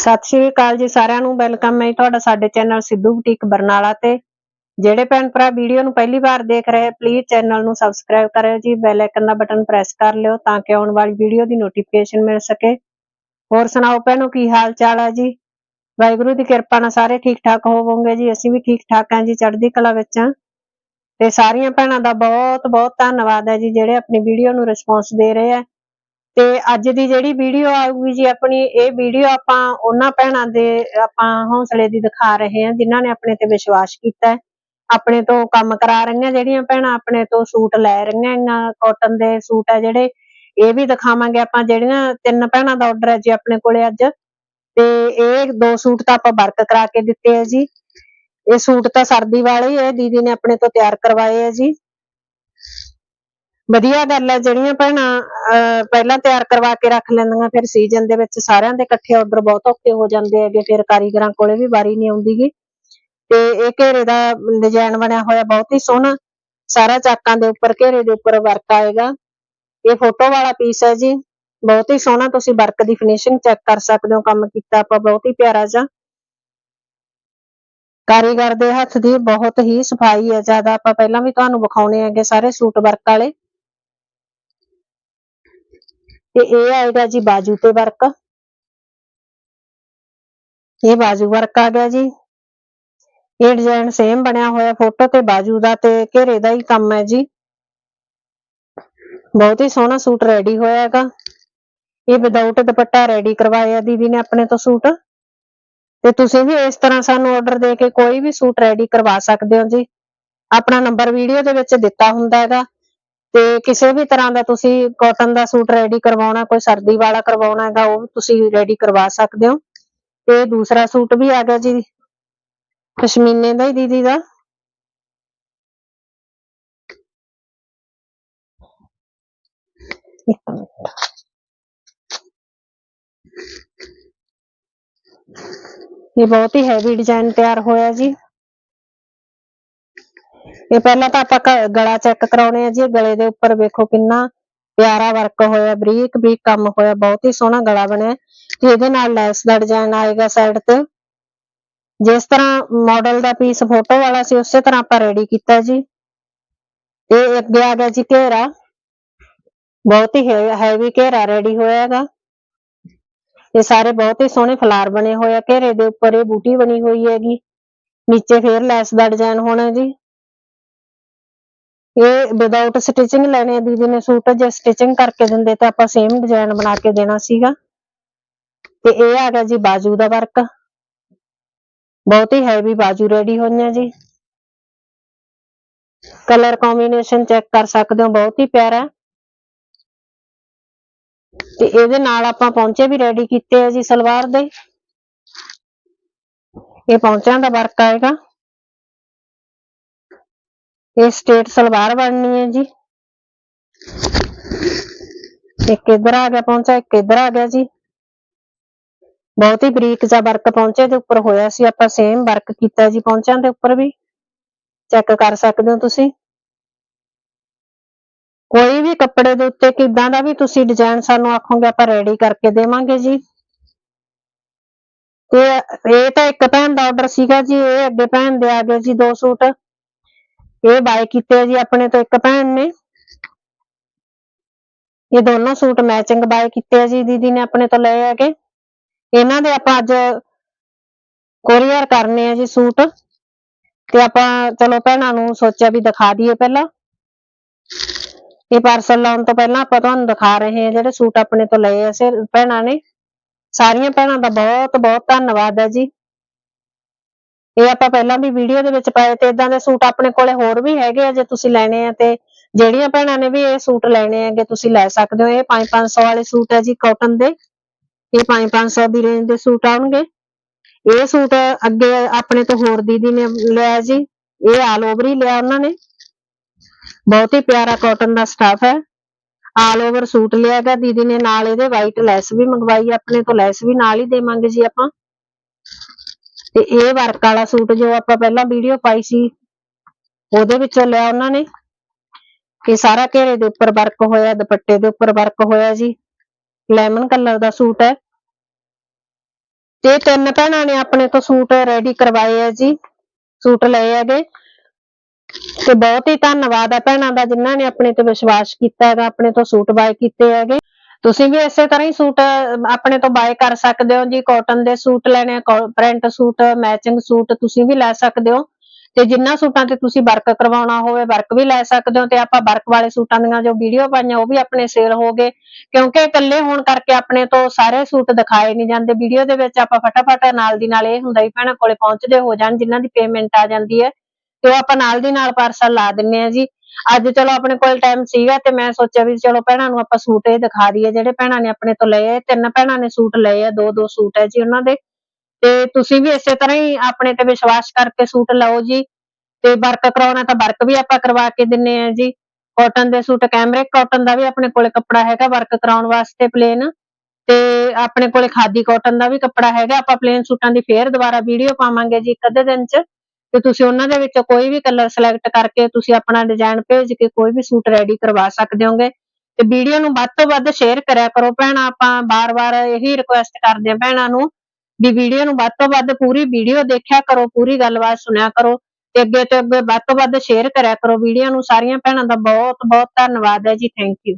ਸਤਿ ਸ਼੍ਰੀ ਅਕਾਲ ਜੀ ਸਾਰਿਆਂ ਨੂੰ, ਵੈਲਕਮ ਹੈ ਤੁਹਾਡਾ ਸਾਡੇ ਚੈਨਲ ਸਿੱਧੂ ਬੁਟੀਕ ਬਰਨਾਲਾ ਤੇ। ਜਿਹੜੇ ਭੈਣ ਭਰਾ ਵੀਡੀਓ ਨੂੰ ਪਹਿਲੀ ਵਾਰ ਦੇਖ ਰਹੇ ਪਲੀਜ਼ ਚੈਨਲ ਨੂੰ ਸਬਸਕ੍ਰਾਈਬ ਕਰਿਓ ਜੀ ਬੈਲ ਆਈਕਨ ਦਾ ਬਟਨ ਪ੍ਰੈਸ ਕਰ ਲਿਓ ਤਾਂ ਕਿ ਆਉਣ ਵਾਲੀ ਵੀਡੀਓ ਦੀ ਨੋਟੀਫਿਕੇਸ਼ਨ ਮਿਲ ਸਕੇ। ਹੋਰ ਸੁਣਾਓ ਭੈਣੋ, ਕੀ ਹਾਲ ਚਾਲ ਹੈ ਜੀ? ਵਾਹਿਗੁਰੂ ਦੀ ਕਿਰਪਾ ਨਾਲ ਸਾਰੇ ਠੀਕ ਠਾਕ ਹੋਵੋਗੇ ਜੀ, ਅਸੀਂ ਵੀ ਠੀਕ ਠਾਕ ਹਾਂ ਜੀ, ਚੜ੍ਹਦੀ ਕਲਾ ਵਿੱਚ ਹਾਂ। ਤੇ ਸਾਰੀਆਂ ਭੈਣਾਂ ਦਾ ਬਹੁਤ ਬਹੁਤ ਧੰਨਵਾਦ ਹੈ ਜੀ, ਜਿਹੜੇ ਆਪਣੀ ਵੀਡੀਓ ਨੂੰ ਰਿਸਪੌਂਸ ਦੇ ਰਹੇ ਆ ਤੇ ਅੱਜ ਦੀ ਜਿਹੜੀ ਵੀਡੀਓ ਆਊਗੀ ਜੀ, ਆਪਣੀ ਇਹ ਵੀਡੀਓ ਆਪਾਂ ਉਹਨਾਂ ਭੈਣਾਂ ਦੇ ਆਪਾਂ ਹੌਸਲੇ ਦੀ ਦਿਖਾ ਰਹੇ ਹਾਂ, ਜਿਨ੍ਹਾਂ ਨੇ ਆਪਣੇ ਤੇ ਵਿਸ਼ਵਾਸ ਕੀਤਾ ਆਪਣੇ ਤੋਂ ਕੰਮ ਕਰਾ ਰਹੀਆਂ ਜਿਹੜੀਆਂ ਭੈਣਾਂ, ਆਪਣੇ ਤੋਂ ਸੂਟ ਲੈ ਰਹੀਆਂ ਹੈਗੀਆਂ ਕਾਟਨ ਦੇ ਸੂਟ ਆ ਜਿਹੜੇ। ਇਹ ਵੀ ਦਿਖਾਵਾਂਗੇ ਆਪਾਂ ਜਿਹੜੀਆਂ ਤਿੰਨ ਭੈਣਾਂ ਦਾ ਆਰਡਰ ਹੈ ਜੀ ਆਪਣੇ ਕੋਲੇ ਅੱਜ। ਤੇ ਇਹ ਦੋ ਸੂਟ ਤਾਂ ਆਪਾਂ ਵਰਕ ਕਰਾ ਕੇ ਦਿੱਤੇ ਆ ਜੀ। ਇਹ ਸੂਟ ਤਾਂ ਸਰਦੀ ਵਾਲੇ ਹੀ ਹੈ, ਦੀਦੀ ਨੇ ਆਪਣੇ ਤੋਂ ਤਿਆਰ ਕਰਵਾਏ ਆ ਜੀ। ਵਧੀਆ ਗੱਲ ਹੈ ਜਿਹੜੀਆਂ ਭੈਣਾਂ ਪਹਿਲਾਂ ਤਿਆਰ ਕਰਵਾ ਕੇ ਰੱਖ ਲੈਂਦੀਆਂ, ਫਿਰ ਸੀਜ਼ਨ ਦੇ ਵਿੱਚ ਸਾਰਿਆਂ ਦੇ ਇਕੱਠੇ ਆਰਡਰ ਬਹੁਤ ਔਖੇ ਹੋ ਜਾਂਦੇ ਹੈਗੇ, ਫਿਰ ਕਾਰੀਗਰਾਂ ਕੋਲੇ ਵੀ ਵਾਰੀ ਨਹੀਂ ਆਉਂਦੀਗੀ ਤੇ ਇਹ ਘੇਰੇ ਦਾ ਡਿਜ਼ਾਈਨ ਬਣਿਆ ਹੋਇਆ ਬਹੁਤ ਹੀ ਸੋਹਣਾ। ਸਾਰਾ ਚਾਕਾਂ ਦੇ ਉੱਪਰ, ਘੇਰੇ ਦੇ ਉੱਪਰ ਵਰਕ ਆਏਗਾ। ਇਹ ਫੋਟੋ ਵਾਲਾ ਪੀਸ ਹੈ ਜੀ। ਬਹੁਤ ਹੀ ਸੋਹਣਾ, ਤੁਸੀਂ ਵਰਕ ਦੀ ਫਿਨਿਸ਼ਿੰਗ ਚੈੱਕ ਕਰ ਸਕਦੇ ਹੋ, ਕੰਮ ਕੀਤਾ ਆਪਾਂ, ਬਹੁਤ ਹੀ ਪਿਆਰਾ ਜਿਹਾ। ਕਾਰੀਗਰ ਦੇ ਹੱਥ ਦੀ ਬਹੁਤ ਹੀ ਸਫ਼ਾਈ ਹੈ, ਜ਼ਿਆਦਾ ਆਪਾਂ ਪਹਿਲਾਂ ਵੀ ਤੁਹਾਨੂੰ ਵਿਖਾਉਣੇ ਹੈਗੇ ਸਾਰੇ ਸੂਟ ਵਰਕ ਵਾਲੇ। ਤੇ ਇਹ ਆਏਗਾ ਜੀ ਬਾਜੂ ਤੇ ਵਰਕ। ਇਹ ਬਾਜੂ ਵਰਕ ਆ ਗਿਆ ਜੀ। ਇਹ ਡਿਜ਼ਾਈਨ ਸੇਮ ਬਣਿਆ ਹੋਇਆ ਫੋਟੋ ਤੇ ਬਾਜੂ ਦਾ ਤੇ ਘੇਰੇ ਦਾ ਹੀ ਕੰਮ ਹੈ ਜੀ। ਬਹੁਤ ਹੀ ਸੋਹਣਾ ਸੂਟ ਰੈਡੀ ਹੋਇਆ ਹੈਗਾ। ਇਹ ਵਿਦਆਊਟ ਦੁਪੱਟਾ ਰੈਡੀ ਕਰਵਾਇਆ ਦੀਦੀ ਨੇ ਆਪਣੇ ਤੋਂ ਸੂਟ। ਤੇ ਤੁਸੀਂ ਵੀ ਇਸ ਤਰ੍ਹਾਂ ਸਾਨੂੰ ਆਰਡਰ ਦੇ ਕੇ ਕੋਈ ਵੀ ਸੂਟ ਰੈਡੀ ਕਰਵਾ ਸਕਦੇ ਹੋ ਜੀ। ਆਪਣਾ ਨੰਬਰ ਵੀਡੀਓ ਦੇ ਵਿੱਚ ਦਿੱਤਾ ਹੁੰਦਾ ਹੈਗਾ। ਤੇ ਕਿਸੇ ਵੀ ਤਰ੍ਹਾਂ ਦਾ ਤੁਸੀਂ ਕਾਟਨ ਦਾ ਸੂਟ ਰੈਡੀ ਕਰਵਾਉਣਾ, ਕੋਈ ਸਰਦੀ ਵਾਲਾ ਕਰਵਾਉਣਾ ਹੈਗਾ, ਉਹ ਤੁਸੀਂ ਰੈਡੀ ਕਰਵਾ ਸਕਦੇ ਹੋ। ਤੇ ਦੂਸਰਾ ਸੂਟ ਵੀ ਆ ਗਿਆ ਜੀ, ਪਸ਼ਮੀਨੇ ਦਾ ਹੀ ਦੀਦੀ ਦਾ। ਇਹ ਬਹੁਤ ਹੀ ਹੈਵੀ ਡਿਜ਼ਾਈਨ ਤਿਆਰ ਹੋਇਆ ਜੀ। ਇਹ ਪਹਿਲਾਂ ਤਾਂ ਆਪਾਂ ਗ- ਗਲਾ ਚੈੱਕ ਕਰਾਉਣੇ ਆ ਜੀ, ਗਲੇ ਦੇ ਉੱਪਰ ਵੇਖੋ ਕਿੰਨਾ ਪਿਆਰਾ ਵਰਕ ਹੋਇਆ, ਬਰੀਕ ਬਰੀਕ ਕੰਮ ਹੋਇਆ, ਬਹੁਤ ਹੀ ਸੋਹਣਾ ਗਲਾ ਬਣਿਆ। ਤੇ ਇਹਦੇ ਨਾਲ ਲੈਸ ਦਾ ਡਿਜ਼ਾਈਨ ਆਏਗਾ ਸਾਈਡ ਤੇ। ਜਿਸ ਤਰ੍ਹਾਂ ਮਾਡਲ ਦਾ ਪੀਸ ਫੋਟੋ ਵਾਲਾ ਸੀ, ਉਸੇ ਤਰ੍ਹਾਂ ਆਪਾਂ ਰੈਡੀ ਕੀਤਾ ਜੀ। ਇਹ ਅੱਗੇ ਆ ਗਿਆ ਜੀ ਘੇਰਾ। ਬਹੁਤ ਹੀ ਹੈਵੀ ਘੇਰਾ ਰੈਡੀ ਹੋਇਆ ਹੈਗਾ। ਇਹ ਸਾਰੇ ਬਹੁਤ ਹੀ ਸੋਹਣੇ ਫਲਾਰ ਬਣੇ ਹੋਏ ਆ। ਘੇਰੇ ਦੇ ਉੱਪਰ ਇਹ ਬੂਟੀ ਬਣੀ ਹੋਈ ਹੈਗੀ। ਨੀਚੇ ਫੇਰ ਲੈਸ ਦਾ ਡਿਜ਼ਾਈਨ ਹੋਣਾ ਜੀ। ਇਹ ਵਿਦਆਊਟ ਸਟਿਚਿੰਗ ਲੈਣੇ ਆ ਦੀਦੀ ਨੇ ਸੂਟ, ਜੇ ਸਟਿਚਿੰਗ ਕਰਕੇ ਦਿੰਦੇ ਤਾਂ ਆਪਾਂ ਸੇਮ ਡਿਜ਼ਾਈਨ ਬਣਾ ਕੇ ਦੇਣਾ ਸੀਗਾ। ਤੇ ਇਹ ਆ ਗਿਆ ਜੀ ਬਾਜੂ ਦਾ ਵਰਕ ਬਹੁਤ ਹੀ ਹੈਵੀ ਬਾਜੂ ਰੈਡੀ ਹੋਈਆਂ ਜੀ। ਕਲਰ ਕੰਬੀਨੇਸ਼ਨ ਚੈੱਕ ਕਰ ਸਕਦੇ ਹੋ, ਬਹੁਤ ਹੀ ਪਿਆਰਾ। ਤੇ ਇਹਦੇ ਨਾਲ ਆਪਾਂ ਪੌਂਚੇ ਵੀ ਰੈਡੀ ਕੀਤੇ ਆ ਜੀ ਸਲਵਾਰ ਦੇ। ਇਹ ਪੌਂਚਿਆਂ ਦਾ ਵਰਕ ਆਏਗਾ। ਇਹ ਸਟੇਟ ਸਲਵਾਰ ਬਣਨੀ ਹੈ ਜੀ। ਇੱਕ ਇੱਧਰ ਆ ਗਿਆ ਪੌਂਚਾ, ਇੱਕ ਇੱਧਰ ਆ ਗਿਆ ਜੀ। ਬਹੁਤ ਹੀ ਬਰੀਕ ਜਿਹਾ ਵਰਕ ਪੌਂਚੇ ਦੇ ਉੱਪਰ ਹੋਇਆ ਸੀ। ਆਪਾਂ ਸੇਮ ਵਰਕ ਕੀਤਾ ਜੀ ਪੌਂਚਿਆਂ ਦੇ ਉੱਪਰ ਵੀ। ਚੈੱਕ ਕਰ ਸਕਦੇ ਹੋ ਤੁਸੀਂ। ਕੋਈ ਵੀ ਕੱਪੜੇ ਦੇ ਉੱਤੇ ਕਿਦਾਂ ਦਾ ਵੀ ਤੁਸੀਂ ਡਿਜ਼ਾਈਨ ਸਾਨੂੰ ਆਖੋਗੇ, ਆਪਾਂ ਰੈਡੀ ਕਰਕੇ ਦੇਵਾਂਗੇ ਜੀ। ਤੇ ਇਹ ਤਾਂ ਇੱਕ ਭੈਣ ਦਾ ਆਰਡਰ ਸੀਗਾ ਜੀ। ਇਹ ਅੱਗੇ ਭੈਣ ਦੇ ਆ ਗਏ ਜੀ ਦੋ ਸੂਟ। ਇਹ ਬਾਏ ਕੀਤੇ ਆ ਜੀ ਆਪਣੇ ਤੋਂ ਇੱਕ ਭੈਣ ਨੇ। ਇਹ ਦੋਨੋਂ ਸੂਟ ਮੈਚਿੰਗ ਬਾਏ ਕੀਤੇ ਆ ਜੀ, ਦੀਦੀ ਨੇ ਆਪਣੇ ਤੋਂ ਲਏ ਹੈਗੇ। ਇਹਨਾਂ ਦੇ ਆਪਾਂ ਅੱਜ ਕੋਰੀਅਰ ਕਰਨੇ ਆ ਜੀ ਸੂਟ। ਤੇ ਆਪਾਂ ਚਲੋ ਭੈਣਾਂ ਨੂੰ ਸੋਚਿਆ ਵੀ ਦਿਖਾ ਦਈਏ ਪਹਿਲਾਂ। ਇਹ ਪਾਰਸਲ ਲਾਉਣ ਤੋਂ ਪਹਿਲਾਂ ਆਪਾਂ ਤੁਹਾਨੂੰ ਦਿਖਾ ਰਹੇ ਹਾਂ ਜਿਹੜੇ ਸੂਟ ਆਪਣੇ ਤੋਂ ਲਏ ਆ ਭੈਣਾਂ ਨੇ। ਸਾਰੀਆਂ ਭੈਣਾਂ ਦਾ ਬਹੁਤ ਬਹੁਤ ਧੰਨਵਾਦ ਹੈ ਜੀ। ਇਹ ਆਪਾਂ ਪਹਿਲਾਂ ਵੀ ਵੀਡੀਓ ਦੇ ਵਿੱਚ ਪਾਏ ਤੇ ਇਦਾਂ ਦੇ ਸੂਟ ਆਪਣੇ ਕੋਲੇ ਹੋਰ ਵੀ ਹੈਗੇ ਆ ਜੇ ਤੁਸੀਂ ਲੈਣੇ ਆ ਤੇ ਜਿਹੜੀਆਂ ਭੈਣਾਂ ਨੇ ਵੀ ਇਹ ਸੂਟ ਲੈਣੇ ਹੈਗੇ, ਤੁਸੀਂ ਲੈ ਸਕਦੇ ਹੋ। ਇਹ 5-500 ਵਾਲੇ ਸੂਟ ਹੈ ਜੀ ਕਾਟਨ ਦੇ। ਇਹ 5-500 ਦੀ ਰੇਂਜ ਦੇ ਸੂਟ ਆਉਣਗੇ। ਇਹ ਸੂਟ ਅੱਗੇ ਆਪਣੇ ਤੋਂ ਹੋਰ ਦੀਦੀ ਨੇ ਲਿਆ ਜੀ। ਇਹ ਆਲ ਓਵਰ ਹੀ ਲਿਆ ਉਹਨਾਂ ਨੇ। ਬਹੁਤ ਹੀ ਪਿਆਰਾ ਕਾਟਨ ਦਾ ਸਟਾਫ ਹੈ। ਆਲ ਓਵਰ ਸੂਟ ਲਿਆਗਾ ਦੀਦੀ ਨੇ ਨਾਲ ਇਹਦੇ ਵਾਈਟ ਲੈਸ ਵੀ ਮੰਗਵਾਈ ਆਪਣੇ ਤੋਂ ਲੈਸ ਵੀ ਨਾਲ ਹੀ ਦੇਵਾਂਗੇ ਜੀ ਆਪਾਂ। ਤੇ ਇਹ ਵਰਕ ਵਾਲਾ ਸੂਟ ਜੋ ਆਪਾਂ ਪਹਿਲਾਂ ਵੀਡੀਓ ਪਾਈ ਸੀ, ਉਹਦੇ ਵਿੱਚੋਂ ਲਿਆ ਉਹਨਾਂ ਨੇ। ਇਹ ਸਾਰਾ ਘੇਰੇ ਦੇ ਉੱਪਰ ਵਰਕ ਹੋਇਆ, ਦੁਪੱਟੇ ਦੇ ਉੱਪਰ ਵਰਕ ਹੋਇਆ ਜੀ। ਲੈਮਨ ਕਲਰ ਦਾ ਸੂਟ ਹੈ। ਤੇ ਤਿੰਨ ਭੈਣਾਂ ਨੇ ਆਪਣੇ ਤੋਂ ਸੂਟ ਰੈਡੀ ਕਰਵਾਏ ਆ ਜੀ। ਸੂਟ ਲਏ ਹੈਗੇ। ਤੇ ਬਹੁਤ ਹੀ ਧੰਨਵਾਦ ਹੈ ਭੈਣਾਂ ਦਾ ਜਿਨ੍ਹਾਂ ਨੇ ਆਪਣੇ ਤੇ ਵਿਸ਼ਵਾਸ ਕੀਤਾ ਹੈਗਾ, ਆਪਣੇ ਤੋਂ ਸੂਟ ਬਾਏ ਕੀਤੇ ਹੈਗੇ। ਤੁਸੀਂ ਵੀ ਇਸੇ ਤਰ੍ਹਾਂ ਹੀ ਸੂਟ ਆਪਣੇ ਤੋਂ ਬਾਏ ਕਰ ਸਕਦੇ ਹੋ ਜੀ ਕਾਟਨ ਦੇ ਸੂਟ ਲੈਣੇ ਪ੍ਰਿੰਟ ਸੂਟ ਮੈਚਿੰਗ ਸੂਟ ਤੁਸੀਂ ਵੀ ਲੈ ਸਕਦੇ ਹੋ। ਤੇ ਜਿੰਨਾ ਸੂਟਾਂ ਤੇ ਤੁਸੀਂ ਵਰਕ ਕਰਵਾਉਣਾ ਹੋਵੇ ਵਰਕ ਵੀ ਲੈ ਸਕਦੇ ਹੋ। ਤੇ ਆਪਾਂ ਵਰਕ ਵਾਲੇ ਸੂਟਾਂ ਦੀਆਂ ਜੋ ਵੀਡੀਓ ਪਾਈਆਂ, ਉਹ ਵੀ ਆਪਣੇ ਸੇਲ ਹੋ ਗਏ। ਕਿਉਂਕਿ ਇਕੱਲੇ ਹੋਣ ਕਰਕੇ ਆਪਣੇ ਤੋਂ ਸਾਰੇ ਸੂਟ ਦਿਖਾਏ ਨਹੀਂ ਜਾਂਦੇ। ਵੀਡੀਓ ਦੇ ਵਿੱਚ ਆਪਾਂ ਫਟਾਫਟ ਨਾਲ ਦੀ ਨਾਲ ਇਹ ਹੁੰਦਾ ਵੀ ਭੈਣਾਂ ਕੋਲੇ ਪਹੁੰਚਦੇ ਹੋ ਜਾਣ, ਜਿਨ੍ਹਾਂ ਦੀ ਪੇਮੈਂਟ ਆ ਜਾਂਦੀ ਹੈ, ਤੇ ਉਹ ਆਪਾਂ ਨਾਲ ਦੀ ਨਾਲ ਪਾਰਸਲ ਲਾ ਦਿੰਨੇ ਆ ਜੀ। ਅੱਜ ਚਲੋ ਆਪਣੇ ਕੋਲ ਟਾਈਮ ਸੀਗਾ ਤੇ ਮੈਂ ਸੋਚਿਆ ਵੀ ਚਲੋ ਭੈਣਾਂ ਨੂੰ ਆਪਾਂ ਸੂਟ ਇਹ ਦਿਖਾ ਦਈਏ, ਜਿਹੜੇ ਭੈਣਾਂ ਨੇ ਆਪਣੇ ਤੋਂ ਲਏ ਆ ਤਿੰਨ ਭੈਣਾਂ ਨੇ ਸੂਟ ਲਏ ਆ, ਦੋ ਦੋ ਸੂਟ ਹੈ ਜੀ ਉਹਨਾਂ ਦੇ। ਤੇ ਤੁਸੀਂ ਵੀ ਇਸੇ ਤਰ੍ਹਾਂ ਹੀ ਆਪਣੇ ਤੇ ਵਿਸ਼ਵਾਸ ਕਰਕੇ ਸੂਟ ਲਓ ਜੀ। ਤੇ ਵਰਕ ਕਰਾਉਣਾ ਤਾਂ ਵਰਕ ਵੀ ਆਪਾਂ ਕਰਵਾ ਕੇ ਦਿੰਨੇ ਆ ਜੀ। ਕਾਟਨ ਦੇ ਸੂਟ ਕੈਮਰਿਕ ਕਾਟਨ ਦਾ ਵੀ ਆਪਣੇ ਕੋਲੇ ਕੱਪੜਾ ਹੈਗਾ ਵਰਕ ਕਰਾਉਣ ਵਾਸਤੇ ਪਲੇਨ ਤੇ ਆਪਣੇ ਕੋਲੇ ਖਾਦੀ ਕਾਟਨ ਦਾ ਵੀ ਕੱਪੜਾ ਹੈਗਾ, ਆਪਾਂ ਪਲੇਨ ਸੂਟਾਂ ਦੀ ਫੇਰ ਦੁਬਾਰਾ ਵੀਡੀਓ ਪਾਵਾਂਗੇ ਜੀ ਇੱਕ ਅੱਧੇ ਦਿਨ ਚ। ਤੇ ਤੁਸੀਂ ਉਹਨਾਂ ਦੇ ਵਿੱਚੋਂ ਕੋਈ ਵੀ ਕਲਰ ਸਿਲੈਕਟ ਕਰਕੇ ਤੁਸੀਂ ਆਪਣਾ ਡਿਜ਼ਾਈਨ ਭੇਜ ਕੇ ਕੋਈ ਵੀ ਸੂਟ ਰੈਡੀ ਕਰਵਾ ਸਕਦੇ ਹੋਗੇ। ਤੇ ਵੀਡੀਓ ਨੂੰ ਵੱਧ ਤੋਂ ਵੱਧ ਸ਼ੇਅਰ ਕਰਿਆ ਕਰੋ ਭੈਣਾਂ, ਆਪਾਂ ਬਾਰ-ਬਾਰ ਇਹੀ ਰਿਕੁਐਸਟ ਕਰਦੇ ਆ ਭੈਣਾਂ ਨੂੰ ਵੀ ਵੀਡੀਓ ਨੂੰ ਵੱਧ ਤੋਂ ਵੱਧ ਪੂਰੀ ਵੀਡੀਓ ਦੇਖਿਆ ਕਰੋ, ਪੂਰੀ ਗੱਲਬਾਤ ਸੁਣਿਆ ਕਰੋ ਤੇ ਅੱਗੇ ਤੋਂ ਅੱਗੇ ਵੱਧ ਤੋਂ ਵੱਧ ਸ਼ੇਅਰ ਕਰਿਆ ਕਰੋ। ਵੀਡੀਓ ਨੂੰ ਸਾਰੀਆਂ ਭੈਣਾਂ ਦਾ ਬਹੁਤ ਬਹੁਤ ਧੰਨਵਾਦ ਹੈ ਜੀ ਥੈਂਕ ਯੂ